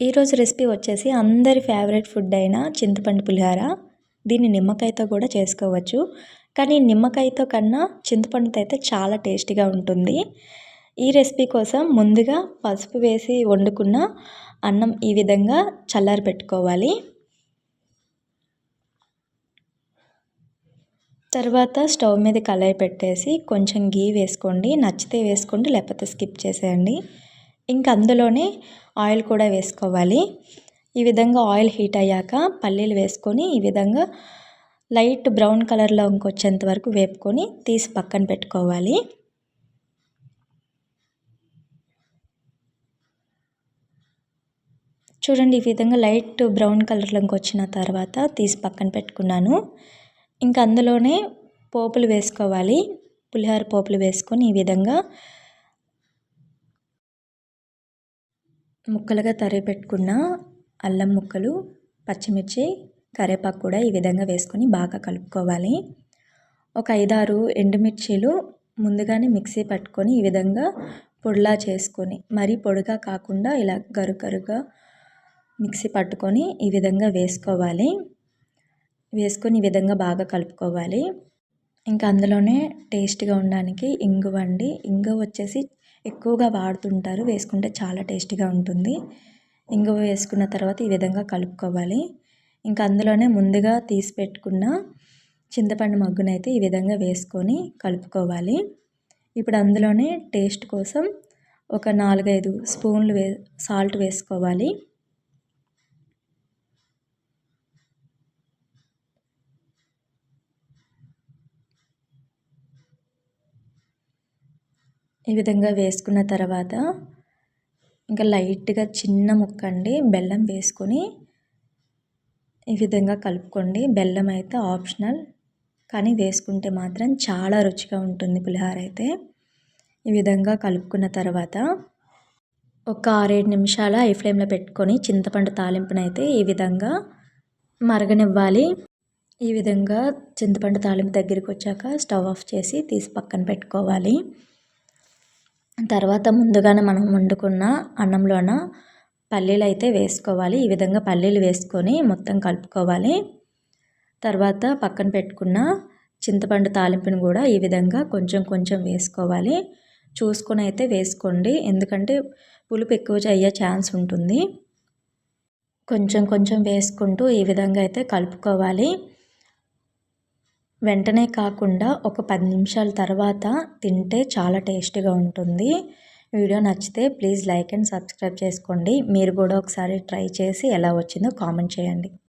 ఈరోజు రెసిపీ వచ్చేసి అందరి ఫేవరెట్ ఫుడ్ అయిన చింతపండు పులిహార. దీన్ని నిమ్మకాయతో కూడా చేసుకోవచ్చు. కానీ నిమ్మకాయతో కన్నా చింతపండుతో అయితే చాలా టేస్టీగా ఉంటుంది. ఈ రెసిపీ కోసం ముందుగా పసుపు వేసి వండుకున్న అన్నం ఈ విధంగా చల్లారి పెట్టుకోవాలి. తర్వాత స్టవ్ మీద కళాయి పెట్టేసి కొంచెం గీ వేసుకోండి. నచ్చితే వేసుకోండి లేకపోతే స్కిప్ చేసేయండి. ఇంకా అందులోనే ఆయిల్ కూడా వేసుకోవాలి. ఈ విధంగా ఆయిల్ హీట్ అయ్యాక పల్లీలు వేసుకొని ఈ విధంగా లైట్ బ్రౌన్ కలర్లో ఇంకొచ్చేంత వరకు వేపుకొని తీసి పక్కన పెట్టుకోవాలి. చూడండి ఈ విధంగా లైట్ బ్రౌన్ కలర్లోకి వచ్చిన తర్వాత తీసి పక్కన పెట్టుకున్నాను. ఇంకా అందులోనే పోపులు వేసుకోవాలి. పులిహోర పోపులు వేసుకొని ఈ విధంగా ముక్కలుగా తరిగి పెట్టుకున్న అల్లం ముక్కలు పచ్చిమిర్చి కరివేపాకు కూడా ఈ విధంగా వేసుకొని బాగా కలుపుకోవాలి. ఒక ఐదారు ఎండుమిర్చీలు ముందుగానే మిక్సీ పట్టుకొని ఈ విధంగా పొడిలా చేసుకొని మరీ పొడిగా కాకుండా ఇలా గరుగరుగా మిక్సీ పట్టుకొని ఈ విధంగా వేసుకోవాలి. వేసుకొని ఈ విధంగా బాగా కలుపుకోవాలి. ఇంకా అందులోనే టేస్ట్గా ఉండడానికి ఇంగువ అండి ఇంగువ వచ్చేసి ఎక్కువగా వాడుతుంటారు. వేసుకుంటే చాలా టేస్టీగా ఉంటుంది. ఇంగువ వేసుకున్న తర్వాత ఈ విధంగా కలుపుకోవాలి. ఇంకా అందులోనే ముందుగా తీసి పెట్టుకున్న చింతపండు మగ్గునైతే ఈ విధంగా వేసుకొని కలుపుకోవాలి. ఇప్పుడు అందులోనే టేస్ట్ కోసం ఒక నాలుగైదు స్పూన్లు వే సాల్ట్ వేసుకోవాలి. ఈ విధంగా వేసుకున్న తర్వాత ఇంకా లైట్గా చిన్న ముక్క అండి బెల్లం వేసుకొని ఈ విధంగా కలుపుకోండి. బెల్లం అయితే ఆప్షనల్ కానీ వేసుకుంటే మాత్రం చాలా రుచిగా ఉంటుంది పులిహోర అయితే. ఈ విధంగా కలుపుకున్న తర్వాత ఒక ఆరేడు నిమిషాల ఐ ఫ్లేమ్లో పెట్టుకొని చింతపండు తాలింపునైతే ఈ విధంగా మరగనివ్వాలి. ఈ విధంగా చింతపండు తాలింపు దగ్గరికి వచ్చాక స్టవ్ ఆఫ్ చేసి తీసి పక్కన పెట్టుకోవాలి. తర్వాత ముందుగానే మనం వండుకున్న అన్నంలోన పల్లీలు అయితే వేసుకోవాలి. ఈ విధంగా పల్లీలు వేసుకొని మొత్తం కలుపుకోవాలి. తర్వాత పక్కన పెట్టుకున్న చింతపండు తాలింపుని కూడా ఈ విధంగా కొంచెం కొంచెం వేసుకోవాలి. చూసుకొని అయితే వేసుకోండి. ఎందుకంటే పులుపు ఎక్కువ అయ్యే ఛాన్స్ ఉంటుంది. కొంచెం కొంచెం వేసుకుంటూ ఈ విధంగా అయితే కలుపుకోవాలి. వెంటనే కాకుండా ఒక పది నిమిషాల తర్వాత తింటే చాలా టేస్టీగా ఉంటుంది. వీడియో నచ్చితే ప్లీజ్ లైక్ అండ్ సబ్స్క్రైబ్ చేసుకోండి. మీరు కూడా ఒకసారి ట్రై చేసి ఎలా వచ్చిందో కామెంట్ చేయండి.